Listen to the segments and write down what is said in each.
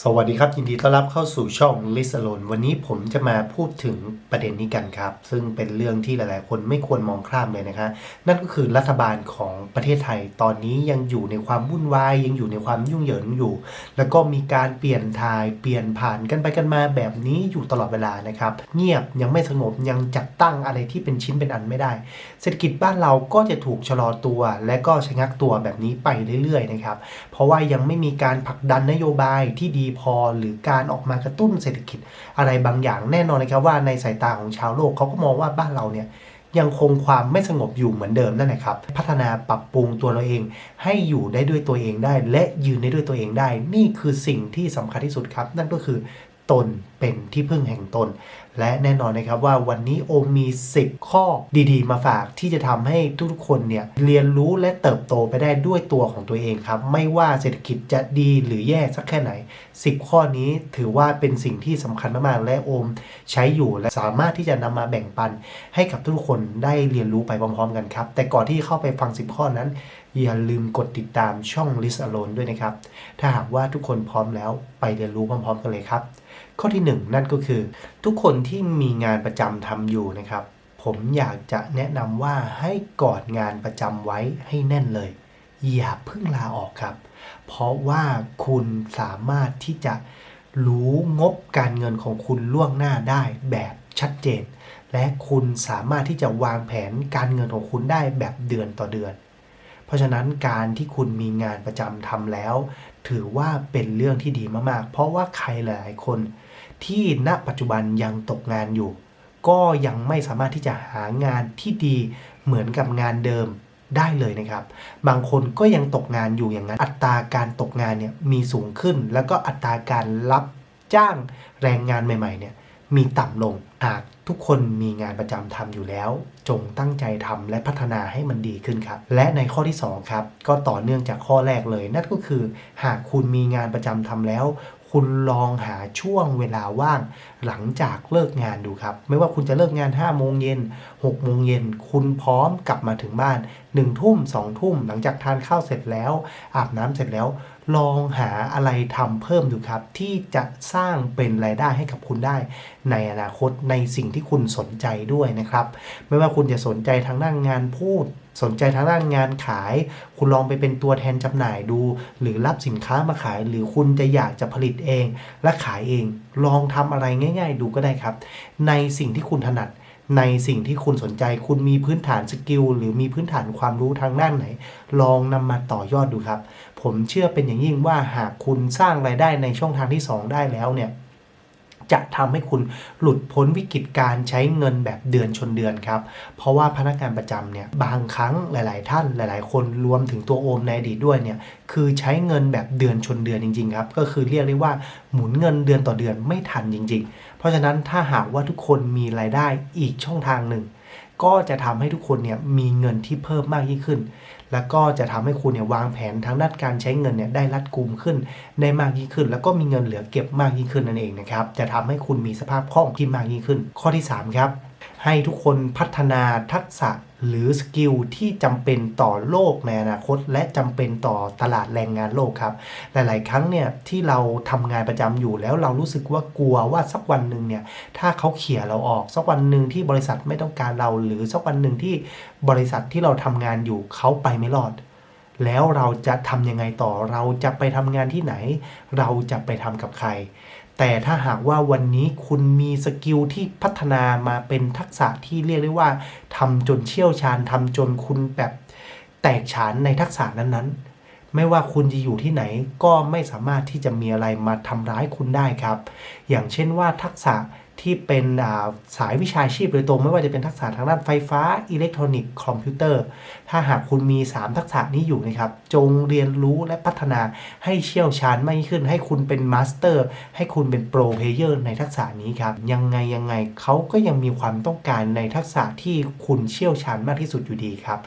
สวัสดีครับ ยินดีต้อนรับเข้าสู่ช่อง l i s t Alone วันนี้ผมจะมาพูดถึงประเด็นนี้กันครับ ซึ่งเป็นเรื่องที่หลายๆ คนไม่ควรมองข้ามเลยนะคะนั่นก็คือรัฐบาลของประเทศไทยตอนนี้ยังอยู่ในความวุ่นวายยังอยู่ในความยุ่งเหยิงอยู่ แล้วก็มีการเปลี่ยนทายเปลี่ยนผ่านกันไปกันมาแบบนี้อยู่ตลอดเวลานะครับเงียบยังไม่สงบยังจัดตั้งอะไรที่เป็นชิ้นเป็นอันไม่ได้ เศรษฐกิจบ้านเราก็จะถูกชะลอตัว และก็ชะงักตัวแบบนี้ไปเรื่อยๆนะครับเพราะว่ายังไม่มีการผลักดันนโยบายที่ดีพอ หรือการออกมากระตุ้นเศรษฐกิจอะไรบางอย่างแน่นอนนะครับว่าในสายตาของชาวโลกเขาก็มองว่าบ้านเราเนี่ยยังคงความไม่สงบอยู่เหมือนเดิมนั่นแหละครับ พัฒนาปรับปรุงตัวเราเอง ให้อยู่ได้ด้วยตัวเองได้ และยืนได้ด้วยตัวเองได้ นี่คือสิ่งที่สำคัญที่สุดครับ นั่นก็คือตนเป็นที่พึ่งแห่งตน และแน่นอนนะครับว่าวันนี้โอมมี 10 ข้อดีๆ มาฝากที่จะทำให้ทุกๆคนเนี่ยเรียนรู้และเติบโตไปได้ด้วยตัวของตัวเองครับ ไม่ว่าเศรษฐกิจจะดีหรือแย่สักแค่ไหน 10 ข้อนี้ถือว่าเป็นสิ่งที่สำคัญมากๆและโอมใช้อยู่และสามารถที่จะนำมาแบ่งปัน ให้กับทุกคนได้เรียนรู้ไปพร้อมๆ กันครับ แต่ก่อนที่เข้าไปฟัง 10 ข้อนั้น อย่าลืมกดติดตามช่อง List Alone ด้วยนะครับ ถ้าหากว่าทุกคนพร้อมแล้วไปเรียนรู้พร้อม ๆ กันเลยครับ ข้อที่ 1 นั่นก็คือ ทุกคนที่มีงานประจำทำอยู่นะครับ ผมอยากจะแนะนำว่าให้กอดงานประจำไว้ให้แน่นเลย อย่าเพิ่งลาออกครับ เพราะว่าคุณสามารถที่จะรู้งบการเงินของคุณล่วงหน้าได้แบบชัดเจน และคุณสามารถที่จะวางแผนการเงินของคุณได้แบบเดือนต่อเดือน ราะฉะนั้นการที่คุณมีงานประจำทำแล้ว ถือว่าเป็นเรื่องที่ดีมากๆ เพราะว่าใครหลายๆคน ที่ณปัจจุบันยังตกงานอยู่ ก็ยังไม่สามารถที่จะหางานที่ดีเหมือนกับงานเดิมได้เลยนะครับ บางคนก็ยังตกงานอยู่อย่างนั้น อัตราการตกงานเนี่ยมีสูงขึ้น แล้วก็อัตราการรับจ้างแรงงานใหม่ๆเนี่ย มีต่ำลง หากทุกคนมีงานประจำทำอยู่แล้ว จงตั้งใจทำและพัฒนาให้มันดีขึ้นครับ และในข้อที่2ครับก็ต่อเนื่องจากข้อแรกเลย นั่นก็คือ หากคุณมีงานประจำทำแล้ว คุณลองหาช่วงเวลาว่าง หลังจากเลิกงานดูครับ ไม่ว่าคุณจะเลิกงาน5โมงเย็น 6โมงเย็นคุณพร้อมกลับมาถึงบ้าน1ทุ่ม2ทุ่มหลังจากทานข้าวเสร็จแล้ว อาบน้ำเสร็จแล้ว ลองหาอะไรทำเพิ่มดูครับ ที่จะสร้างเป็นรายได้ให้กับคุณได้ ในอนาคตในสิ่งที่คุณสนใจด้วยนะครับ ไม่ว่าคุณจะสนใจทางด้านงานพูดสนใจทางด้านงานขาย คุณลองไปเป็นตัวแทนจำหน่ายดู หรือรับสินค้ามาขาย หรือคุณจะอยากจะผลิตเอง และขายเอง ลองทำอะไรง่าย ๆ ดูก็ได้ครับ ในสิ่งที่คุณถนัด ในสิ่งที่คุณสนใจ คุณมีพื้นฐานสกิลหรือมีพื้นฐานความรู้ทางด้านไหน ลองนำมาต่อยอดดูครับ ผมเชื่อเป็นอย่างยิ่งว่าหากคุณสร้างรายได้ในช่องทางที่ 2 ได้แล้วเนี่ย จะทำให้คุณหลุดพ้นวิกฤตการใช้เงินแบบเดือนชนเดือนครับ เพราะว่าพนักงานประจำเนี่ยบางครั้งหลาย ๆ ท่านหลาย ๆ คนรวมถึงตัวโอมในอดีตด้วยเนี่ยคือใช้เงินแบบเดือนชนเดือนจริง ๆ ครับ ก็คือเรียกได้ว่าหมุนเงินเดือนต่อเดือนไม่ทันจริง ๆ เพราะฉะนั้นถ้าหากว่าทุกคนมีรายได้อีกช่องทางหนึ่ง ก็จะทำให้ทุกคนเนี่ยมีเงินที่เพิ่มมากยิ่งขึ้น แล้วก็จะทำให้คุณเนี่ยวางแผนทางด้านการใช้เงินเนี่ยได้รัดกุมขึ้นได้มากยิ่งขึ้น แล้วก็มีเงินเหลือเก็บมากยิ่งขึ้นนั่นเองนะครับจะทำให้คุณมีสภาพคล่องที่มากยิ่งขึ้น ข้อที่3ครับ ให้ทุกคนพัฒนาทักษะหรือสกิลที่จำเป็นต่อโลกในอนาคต และจำเป็นต่อตลาดแรงงานโลกครับ หลาย ๆ ครั้งเนี่ยที่เราทำงานประจำอยู่แล้วเรารู้สึกว่ากลัวว่าสักวันหนึ่งเนี่ยถ้าเขาเขี่ยเราออก สักวันหนึ่งที่บริษัทไม่ต้องการเรา หรือสักวันหนึ่งที่บริษัทที่เราทำงานอยู่เขาไปไม่รอด แล้วเราจะทำยังไงต่อเราจะไปทำงานที่ไหน เราจะไปทำกับใคร แต่ถ้าหากว่าวันนี้คุณมีสกิลที่พัฒนามาเป็นทักษะที่เรียกได้ว่าทำจนเชี่ยวชาญทำจนคุณแบบแตกฉานในทักษะนั้นๆ ไม่ว่าคุณจะอยู่ที่ไหนก็ไม่สามารถที่จะมีอะไรมาทำร้ายคุณได้ครับ อย่างเช่นว่าทักษะ ที่เป็นาสายวิชาชีพโดยตรงไม่ว่าจะเป็นทักษะทางด้านไฟฟ้าอิเล็กทรอนิกส์คอมพิวเตอร์ ถ้าหากคุณมี 3 ทักษะนี้อยู่นะครับ จงเรียนรู้และพัฒนาให้เชี่ยวชาญมากยิ่งขึ้น ให้คุณเป็นมาสเตอร์ ให้คุณเป็นโปรเพเยอร์ในทักษะนี้ครับ ยังไงยังไงเขาก็ยังมีความต้องการในทักษะที่คุณเชี่ยวชาญมากที่สุดอยู่ดีครับ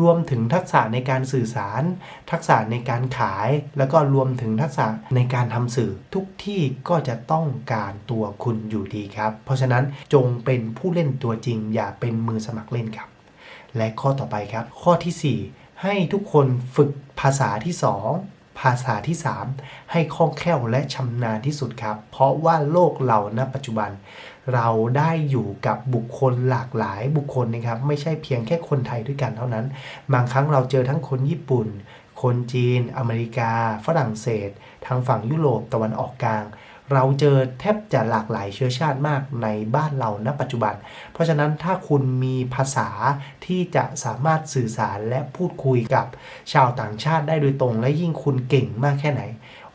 รวมถึงทักษะในการสื่อสาร ทักษะในการขาย แล้วก็รวมถึงทักษะในการทำสื่อทุกที่ก็จะต้องการตัวคุณอยู่ดีครับเพราะฉะนั้นจงเป็นผู้เล่นตัวจริง อย่าเป็นมือสมัครเล่นครับ และข้อต่อไปครับ ข้อทีสี่4 ให้ทุกคนฝึกภาษาที่2ภภาษาที่ 3 ให้คล่องแคล่วและชำนาญที่สุดครับ เพราะว่าโลกเราณปัจจุบัน เราได้อยู่กับบุคคลหลากหลายบุคคลนะครับ ไม่ใช่เพียงแค่คนไทยด้วยกันเท่านั้น บางครั้งเราเจอทั้งคนญี่ปุ่น คนจีน อเมริกา ฝรั่งเศส ทางฝั่งยุโรปตะวันออกกลาง เราเจอแทบจะหลากหลายเชื้อชาติมากในบ้านเราณปัจจุบัน เพราะฉะนั้นถ้าคุณมีภาษาที่จะสามารถสื่อสารและพูดคุยกับชาวต่างชาติได้โดยตรง และยิ่งคุณเก่งมากแค่ไหน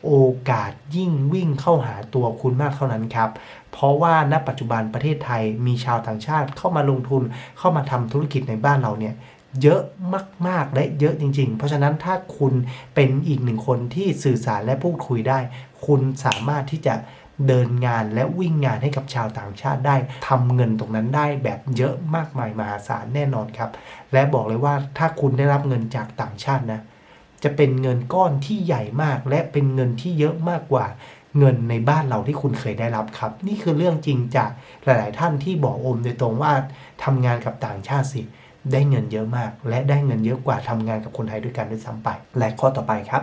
โอกาสยิ่งวิ่งเข้าหาตัวคุณมากเท่านั้นครับ เพราะว่าณปัจจุบันประเทศไทยมีชาวต่างชาติเข้ามาลงทุนเข้ามาทำธุรกิจในบ้านเราเนี่ย เยอะมาก ๆ และเยอะจริง ๆ เพราะฉะนั้นถ้าคุณเป็นอีกหนึ่งคนที่สื่อสารและพูดคุยได้ คุณสามารถที่จะเดินงานและวิ่งงานให้กับชาวต่างชาติได้ทำเงินตรงนั้นได้แบบเยอะมากมายมหาศาลแน่นอนครับ และบอกเลยว่าถ้าคุณได้รับเงินจากต่างชาตินะ จะเป็นเงินก้อนที่ใหญ่มาก และเป็นเงินที่เยอะมากกว่าเงินในบ้านเราที่คุณเคยได้รับครับ นี่คือเรื่องจริงจากหลาย ๆ ท่านที่บอกอมโดยตรงว่าทำงานกับต่างชาติสิ ได้เงินเยอะมาก และได้เงินเยอะกว่าทำงานกับคนไทยด้วยกันด้วยซ้ำไป และข้อต่อไปครับ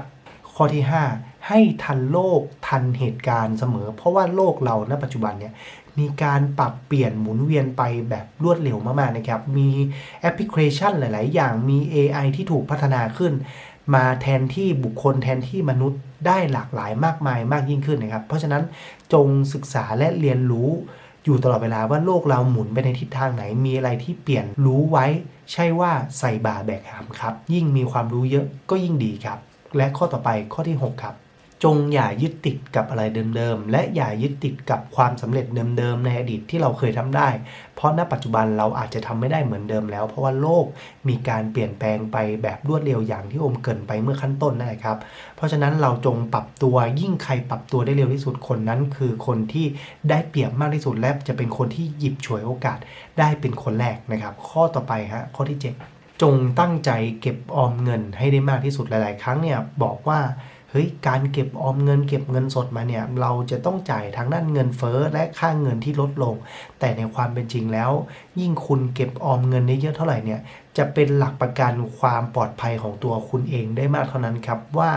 ข้อที่ 5 ให้ทันโลกทันเหตุการณ์เสมอ เพราะว่าโลกเราณปัจจุบันเนี่ยมีการปรับเปลี่ยนหมุนเวียนไปแบบรวดเร็วมากๆนะครับ มีแอปพลิเคชันหลาย ๆ อย่างมี AI ที่ถูกพัฒนาขึ้น มาแทนที่บุคคลแทนที่มนุษย์ได้หลากหลายมากมายมากยิ่งขึ้นนะครับ เพราะฉะนั้นจงศึกษาและเรียนรู้ อยู่ตลอดเวลาว่าโลกเราหมุนไปในทิศทางไหนมีอะไรที่เปลี่ยนรู้ไว้ ใช่ว่าใส่บาแบกหามครับ ยิ่งมีความรู้เยอะก็ยิ่งดีครับ และข้อต่อไปข้อที่ 6 ครับ จงอย่ายึดติดกับอะไรเดิมๆ และอย่ายึดติดกับความสำเร็จเดิมๆ ในอดีตที่เราเคยทำได้ เพราะณปัจจุบันเราอาจจะทำไม่ได้เหมือนเดิมแล้ว เพราะว่าโลกมีการเปลี่ยนแปลงไปแบบรวดเร็วอย่างที่อมเกินไปเมื่อขั้นต้นนั่นแหละครับ เพราะฉะนั้นเราจงปรับตัวยิ่งใครปรับตัวได้เร็วที่สุดคนนั้น คือคนที่ได้เปรียบมากที่สุดและจะเป็นคนที่หยิบฉวยโอกาสได้เป็นคนแรกนะครับ ข้อต่อไปฮะข้อที่ 7 จงตั้งใจเก็บออมเงินให้ได้มากที่สุดหลาย ๆ ครั้งเนี่ยบอกว่า เฮ้ยการเก็บออมเงินเก็บเงินสดมาเนี่ยเราจะต้องจ่ายทั้งด้านเงินเฟ้อและค่าเงินที่ลดลง แต่ในความเป็นจริงแล้ว ยิ่งคุณเก็บออมเงินได้เยอะเท่าไหร่เนี่ยจะเป็นหลักประกันความปลอดภัยของตัวคุณเองได้มากเท่านั้นครับว่า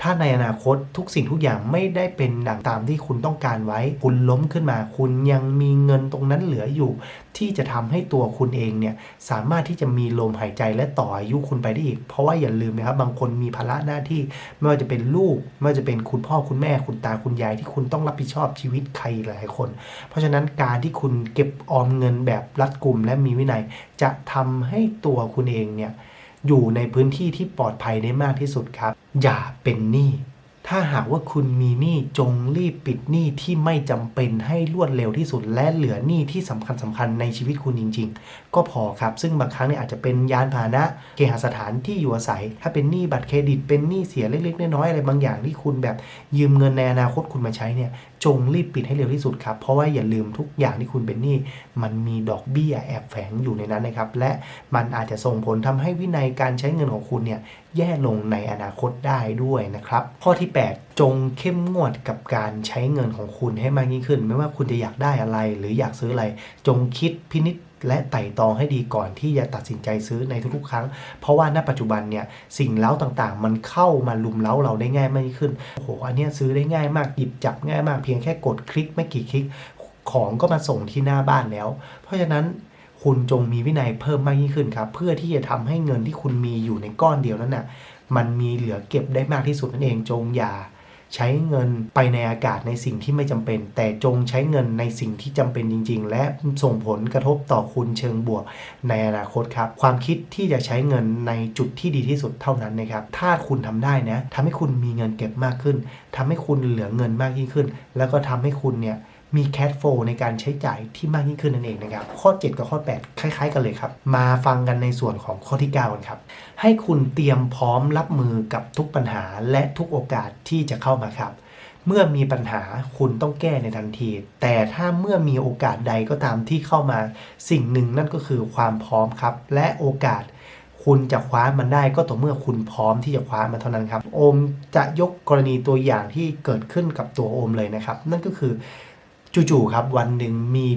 ถ้าในอนาคตทุกสิ่งทุกอย่างไม่ได้เป็นดังตามที่คุณต้องการไว้ คุณล้มขึ้นมา คุณยังมีเงินตรงนั้นเหลืออยู่ ที่จะทำให้ตัวคุณเองเนี่ยสามารถที่จะมีลมหายใจและต่ออายุคุณไปได้อีก เพราะว่าอย่าลืมนะครับ บางคนมีภาระหน้าที่ ไม่ว่าจะเป็นลูก ไม่ว่าจะเป็นคุณพ่อคุณแม่คุณตาคุณยายที่คุณต้องรับผิดชอบชีวิตใครหลายคน เพราะฉะนั้นการที่คุณเก็บออมเงินแบบรัดกุมและมีวินัย จะทำให้ตัวคุณเองเนี่ย อยู่ในพื้นที่ที่ปลอดภัยได้มากที่สุดครับ อย่าเป็นหนี้ ถ้าหากว่าคุณมีหนี้จงรีบปิดหนี้ที่ไม่จำเป็นให้รวดเร็วที่สุด และเหลือหนี้ที่สำคัญสำคัญในชีวิตคุณจริง ๆ ก็พอครับ ซึ่งบางครั้งเนี่ยอาจจะเป็นยานพาหนะเคหสถานที่อยู่อาศัย ถ้าเป็นหนี้บัตรเครดิต เป็นหนี้เสียเล็กๆน้อยๆอะไรบางอย่างที่คุณแบบยืมเงินในอนาคตคุณมาใช้เนี่ยจงรีบปิดให้เร็วที่สุดครับ เพราะว่าอย่าลืมทุกอย่างที่คุณเป็นหนี้มันมีดอกเบี้ยแอบแฝงอยู่ในนั้นนะครับ และมันอาจจะส่งผลทำให้วินัยการใช้เงินของคุณเนี่ยแย่ลงในอนาคตได้ด้วยนะครับ ข้อที่ 8 จงเข้มงวดกับการใช้เงินของคุณให้มากยิ่งขึ้น ไม่ว่าคุณจะอยากได้อะไรหรืออยากซื้ออะไร จงคิดพินิจและไต่ตองให้ดีก่อนที่จะตัดสินใจซื้อในทุกๆครั้ง เพราะว่าณปัจจุบันเนี่ยสิ่งเล้าต่างๆ มันเข้ามาลุมเล้าเราได้ง่ายมากขึ้น โอ้โห อันนี้ซื้อได้ง่ายมาก หยิบจับง่ายมาก เพียงแค่กดคลิกไม่กี่คลิก ของก็มาส่งที่หน้าบ้านแล้ว เพราะฉะนั้น คุณจงมีวินัยเพิ่มมากยิ่งขึ้นครับ เพื่อที่จะทำให้เงินที่คุณมีอยู่ในก้อนเดียวนั้นน่ะมันมีเหลือเก็บได้มากที่สุดนั่นเองจงอย่าใช้เงินไปในอากาศในสิ่งที่ไม่จำเป็น แต่จงใช้เงินในสิ่งที่จำเป็นจริง ๆ และส่งผลกระทบต่อคุณเชิงบวก ในอนาคตครับ ความคิดที่จะใช้เงินในจุดที่ดีที่สุดเท่านั้นนะครับ ถ้าคุณทำได้นะทำให้คุณมีเงินเก็บมากขึ้นทำให้คุณเหลือเงินมากยิ่งขึ้น แล้วก็ทำให้คุณเนี่ย มีแคชโฟในการใช้จ่ายที่มากยิ่งขึ้นนั่นเองนะครับ ข้อ 7 กับข้อ 8 คล้ายๆ กันเลยครับ มาฟังกันในส่วนของข้อที่ 9 กันครับ ให้คุณเตรียมพร้อมรับมือกับทุกปัญหาและทุกโอกาสที่จะเข้ามาครับ เมื่อมีปัญหาคุณต้องแก้ในทันที แต่ถ้าเมื่อมีโอกาสใดก็ตามที่เข้ามา สิ่งหนึ่งนั่นก็คือความพร้อมครับ และโอกาสคุณจะคว้ามันได้ก็ต่อเมื่อคุณพร้อมที่จะคว้ามันเท่านั้นครับ โอมจะยกกรณีตัวอย่างที่เกิดขึ้นกับตัวโอมเลยนะครับ นั่นก็คือ จู่ๆครับ วันหนึ่งมี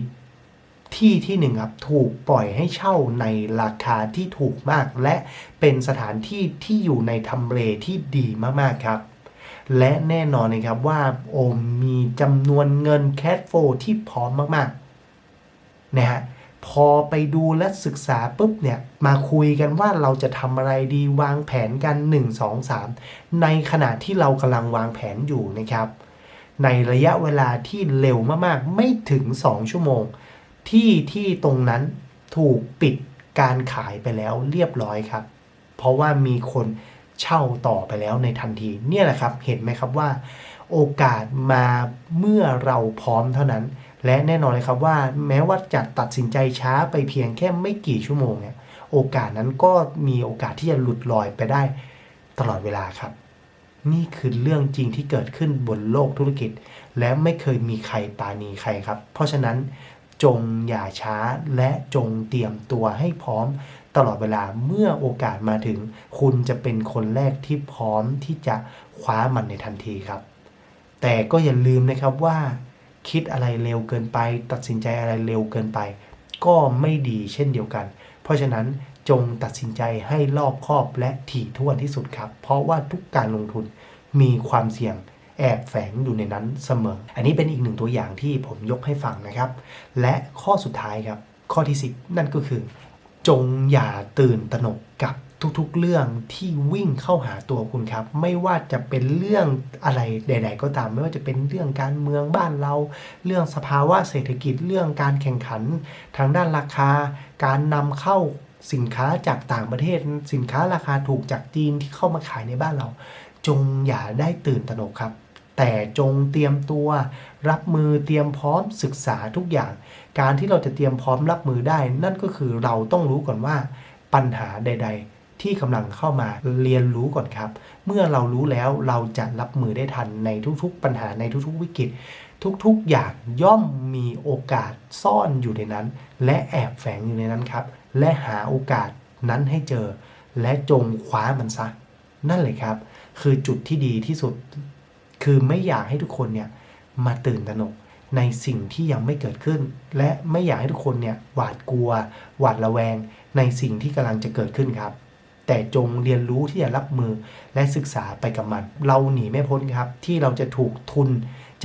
ที่ที่หนึ่งครับถูกปล่อยให้เช่าในราคาที่ถูกมาก และเป็นสถานที่ที่อยู่ในทำเลที่ดีมากๆครับ และแน่นอนนะครับว่าโอมมีจำนวนเงินแคดโฟที่พร้อมมากๆนะฮะพอไปดูและศึกษาปุ๊บเนี่ยมาคุยกันว่าเราจะทำอะไรดีวางแผนกัน 1 2 3 ในขณะที่เรากำลังวางแผนอยู่นะครับ ในระยะเวลาที่เร็วมากๆ ไม่ถึง 2 ชั่วโมง ที่ที่ตรงนั้นถูกปิดการขายไปแล้วเรียบร้อยครับ เพราะว่ามีคนเช่าต่อไปแล้วในทันที เนี่ยแหละครับเห็นไหมครับว่า โอกาสมาเมื่อเราพร้อมเท่านั้น และแน่นอนเลยครับว่า แม้ว่าจะตัดสินใจช้าไปเพียงแค่ไม่กี่ชั่วโมงเนี่ยโอกาสนั้นก็มีโอกาสที่จะหลุดลอยไปได้ตลอดเวลาครับ นี่คือเรื่องจริงที่เกิดขึ้นบนโลกธุรกิจ และไม่เคยมีใครปาณีใครครับ เพราะฉะนั้นจงอย่าช้าและจงเตรียมตัวให้พร้อมตลอดเวลาเมื่อโอกาสมาถึง คุณจะเป็นคนแรกที่พร้อมที่จะคว้ามันในทันทีครับ แต่ก็อย่าลืมนะครับว่า คิดอะไรเร็วเกินไป ตัดสินใจอะไรเร็วเกินไป ก็ไม่ดีเช่นเดียวกัน เพราะฉะนั้น จงตัดสินใจให้รอบคอบและถี่ถ้วนที่สุดครับ เพราะว่าทุกการลงทุนมีความเสี่ยงแอบแฝงอยู่ในนั้นเสมอ อันนี้เป็นอีกหนึ่งตัวอย่างที่ผมยกให้ฟังนะครับ และข้อสุดท้ายครับ ข้อที่ 10 นั่นก็คือ จงอย่าตื่นตระหนกกับทุกๆเรื่องที่วิ่งเข้าหาตัวคุณครับ ไม่ว่าจะเป็นเรื่องอะไรใด ๆ ก็ตาม ไม่ว่าจะเป็นเรื่องการเมืองบ้านเรา เรื่องสภาวะเศรษฐกิจเรื่องการแข่งขัน ทางด้านราคา การนำเข้า สินค้าจากต่างประเทศ สินค้าราคาถูกจากจีนที่เข้ามาขายในบ้านเรา จงอย่าได้ตื่นตระหนกครับ แต่จงเตรียมตัว รับมือเตรียมพร้อมศึกษาทุกอย่าง การที่เราจะเตรียมพร้อมรับมือได้ นั่นก็คือเราต้องรู้ก่อนว่าปัญหาใด ๆที่กำลังเข้ามาเรียนรู้ก่อนครับ เมื่อเรารู้แล้วเราจะรับมือได้ทันในทุกๆ ปัญหาในทุกๆ วิกฤต ทุกๆ อย่างย่อมมีโอกาสซ่อนอยู่ในนั้น และแอบแฝงอยู่ในนั้นครับ และหาโอกาสนั้นให้เจอ และจงคว้ามันซะ นั่นเลยครับ คือจุดที่ดีที่สุด คือไม่อยากให้ทุกคนเนี่ยมาตื่นตระหนกในสิ่งที่ยังไม่เกิดขึ้น และไม่อยากให้ทุกคนเนี่ยหวาดกลัว หวาดระแวง ในสิ่งที่กำลังจะเกิดขึ้นครับ แต่จงเรียนรู้ที่จะรับมือและศึกษาไปกับมัน เราหนีไม่พ้นครับ ที่เราจะถูกทุน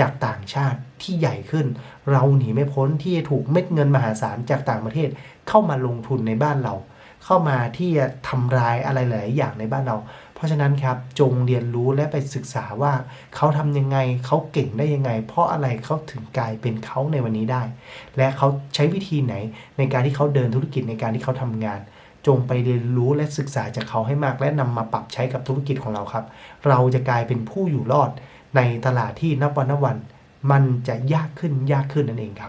จากต่างชาติที่ใหญ่ขึ้น เราหนีไม่พ้นที่จะถูกเม็ดเงินมหาศาลจากต่างประเทศเข้ามาลงทุนในบ้านเรา เข้ามาที่จะทำร้ายอะไรหลายอย่างในบ้านเรา เพราะฉะนั้นครับจงเรียนรู้และไปศึกษาว่าเขาทำยังไงเขาเก่งได้ยังไง เพราะอะไรเขาถึงกลายเป็นเขาในวันนี้ได้ และเขาใช้วิธีไหนในการที่เขาเดินธุรกิจในการที่เขาทำงานจงไปเรียนรู้และศึกษาจากเขาให้มากและนำมาปรับใช้กับธุรกิจของเราครับ เราจะกลายเป็นผู้อยู่รอด ในตลาดที่นับวันนับวัน มันจะยากขึ้นยากขึ้นนั่นเองครับ